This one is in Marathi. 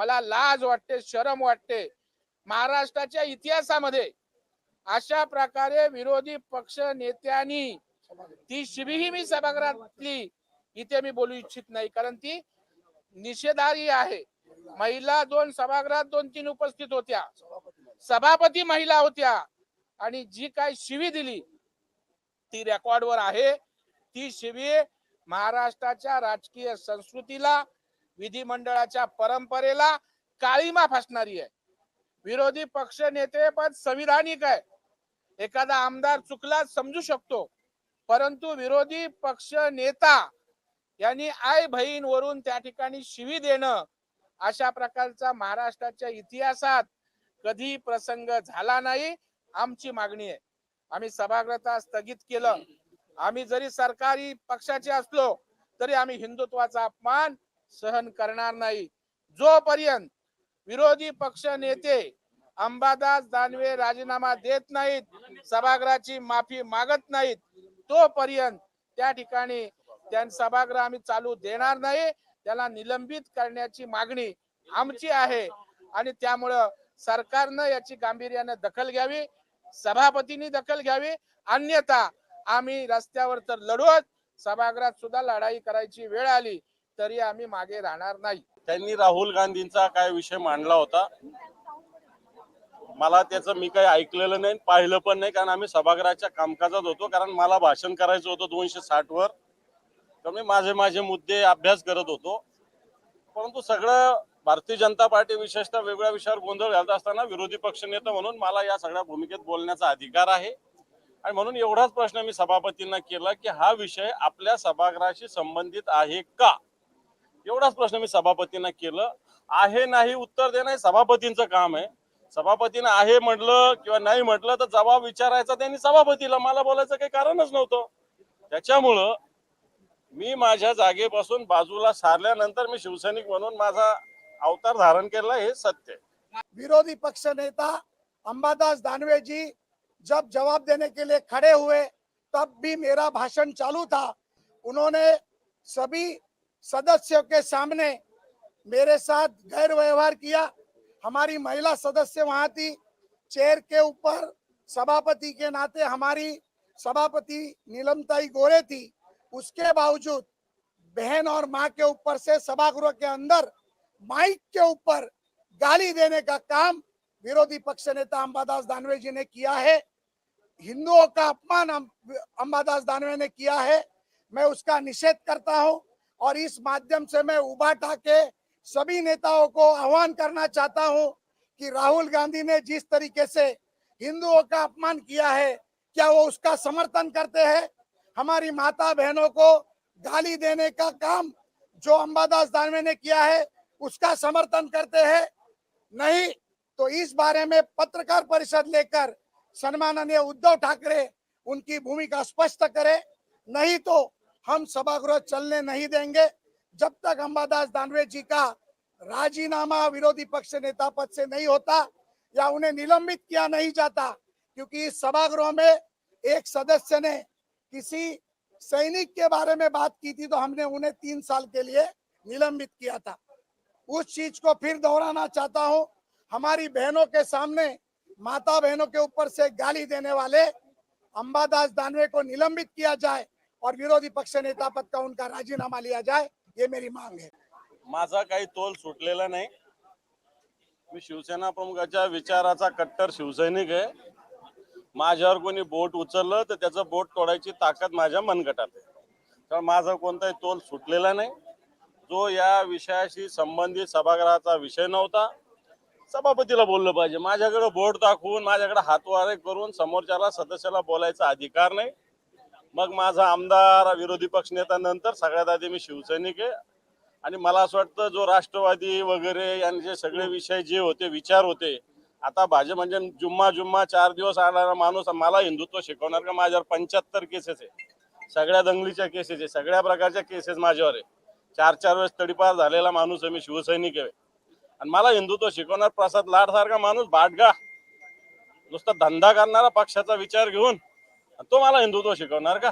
मला लाज वाटते शरम वाटते. महाराष्ट्राच्या इतिहासामध्ये अशा प्रकारे विरोधी पक्ष नेत्यांनी ती शिबीही मी सभागृहातली इथे मी बोलू इच्छित नाही. कारण ती निषेधारी आहे. महिला दोन सभागृहात दोन तीन उपस्थित होत्या. सभापती महिला होत्या. आणि जी काय शिवी दिली ती रेकॉर्डवर आहे. ती शिवी महाराष्ट्राच्या राजकीय संस्कृतीला विधिमंडळाच्या परंपरेला काळीमा फासणारी आहे. विरोधी पक्ष नेते पद संविधानिक आहे. एखादा आमदार चुकला समजू शकतो. परंतु विरोधी पक्ष नेता यांनी आई बहीण वरून त्या ठिकाणी शिवी देणं अशा प्रकारचा महाराष्ट्राच्या इतिहासात कधी प्रसंग झाला नाही आमची मागणी आहे. आम्ही सभागृह स्थगित केलं. आम्ही जरी सरकारी पक्षाचे असलो तरी आम्ही हिंदुत्वाचा अपमान सहन करणार नाही. जोपर्यंत विरोधी पक्ष नेते अंबादास दानवे राजीनामा देत नाहीत सभागृहाची माफी मागत नाहीत तोपर्यंत त्या ठिकाणी त्या सभागृह आम्ही चालू देणार नाही. त्याला निलंबित करण्याची मागणी आमची आहे. आणि त्यामुळं सरकारनं याची गांभीर्यानं दखल घ्यावी सभापतींनी दखल घ्यावी. अन्यथा आम्ही रस्त्यावर तर लढवत सभागृहात सुद्धा लढाई करायची वेळ आली. तरी आम्ही मागे राहणार नाही. त्यांनी राहुल गांधींचा काय विषय मांडला होता? मला त्याचं मी काही ऐकलेलं नाही पाहिलं पण नाही कारण आम्ही सभागृहाच्या कामकाजात होतो कारण मला भाषण करायचं होतं दोनशे साठ वर तर मी माझे माझे मुद्दे अभ्यास करत होतो. परंतु सगळं भारतीय जनता पार्टी विशेषतः वेगळ्या विषयावर गोंधळ घालत असताना विरोधी पक्षनेता म्हणून मला या सगळ्या भूमिकेत बोलण्याचा अधिकार आहे. आणि म्हणून एवढाच प्रश्न मी सभापतींना केला की हा विषय आपल्या सभागृहाशी संबंधित आहे का? एवढाच प्रश्न मी सभापतींना केलं. आहे नाही उत्तर देणं हे सभापतींचं काम आहे. सभापतीनं आहे म्हटलं किंवा नाही म्हटलं तर जबाब विचारायचा त्यांनी सभापतीला. मला बोलायचं काही कारणच नव्हतं. त्याच्यामुळं मी माझ्या जागेपासून बाजूला सारल्यानंतर मी शिवसैनिक म्हणून माझा अवतार धारण केला हे सत्य विरोधी पक्ष नेता अंबादास दानवेजी जब जवाब देने के लिए खड़े हुए तब भी मेरा भाषण चालू था. उन्होंने सभी सदस्यों के सामने मेरे साथ गैर व्यवहार किया। हमारी महिला सदस्य वहाँ थी, चेयर के ऊपर सभापति के नाते हमारी सभापति नीलमताई गोरे थी। उसके बावजूद बहन और माँ के ऊपर से सभागृह के अंदर माइक के ऊपर गाली देने का काम विरोधी पक्ष नेता अंबादास दानवे जी ने किया है। हिंदुओं का अपमान अं- अंबादास दानवे ने किया है। मैं उसका निषेध करता हूँ। और इस माध्यम से मैं उबाटा के सभी नेताओं को आह्वान करना चाहता हूँ कि राहुल गांधी ने जिस तरीके से हिंदुओं का अपमान किया है, क्या वो उसका समर्थन करते हैं? हमारी माता बहनों को गाली देने का काम जो अंबादास दानवे ने किया है, उसका समर्थन करते हैं? नहीं तो इस बारे में पत्रकार परिषद लेकर सम्माननीय उद्धव ठाकरे उनकी भूमिका स्पष्ट करें। नहीं तो हम सभागृह चलने नहीं देंगे। जब तक अंबादास दानवे जी का राजीनामा विरोधी पक्ष नेता पद से नहीं होता या उन्हें निलंबित किया नहीं जाता, क्योंकि इस सभागृह में एक सदस्य ने किसी सैनिक के बारे में बात की थी तो हमने उन्हें तीन साल के लिए निलंबित किया था। उस चीज़ को फिर दोहराना चाहता हूँ। हमारी बहनों के सामने माता बहनों के ऊपर से गाली देने वाले अंबादास दानवे को निलंबित किया जाए। और विरोधी पक्ष नेता पद का उनका राजीनामा लिया जाए ये मेरी मांग है। माझा काही तोल सुटलेला नाही. मी शिवसेना प्रमुखाच्या विचाराचा कट्टर शिवसैनिक आहे. माझ्यावर कोणी बोट उचललं तर त्याचं बोट तोडायची ताकद माझ्या मनगटात आहे. तर माझा कोणताही तोल सुटलेला नाही. जो या विषयाशी संबंधित सभागृहाचा विषय नव्हता सभापतीला बोललं पाहिजे. माझ्याकडे बोट दाखवून माझ्याकडे हातवारे करून समोरच्याला सदस्याला बोलायचा अधिकार नाही. मग माझा आमदार विरोधी पक्षनेता नंतर सगळ्यात आधी मी शिवसैनिक आहे. आणि मला असं वाटतं जो राष्ट्रवादी वगैरे यांचे सगळे विषय जे होते विचार होते आता भाजप म्हणजे जुम्मा जुम्मा चार दिवस आणणारा माणूस मला हिंदुत्व शिकवणार का? माझ्यावर पंच्याहत्तर केसेस आहे. सगळ्या दंगलीच्या केसेस आहे. सगळ्या प्रकारच्या केसेस माझ्यावर आहे. चार चार वेळेस तडीपार झालेला माणूस आहे मी शिवसैनिक आहे. आणि मला हिंदुत्व शिकवणार प्रसाद लाड सारखा माणूस बाटगा नुसता धंदा करणारा पक्षाचा विचार घेऊन तो मला हिंदुत्व शिकवणार का?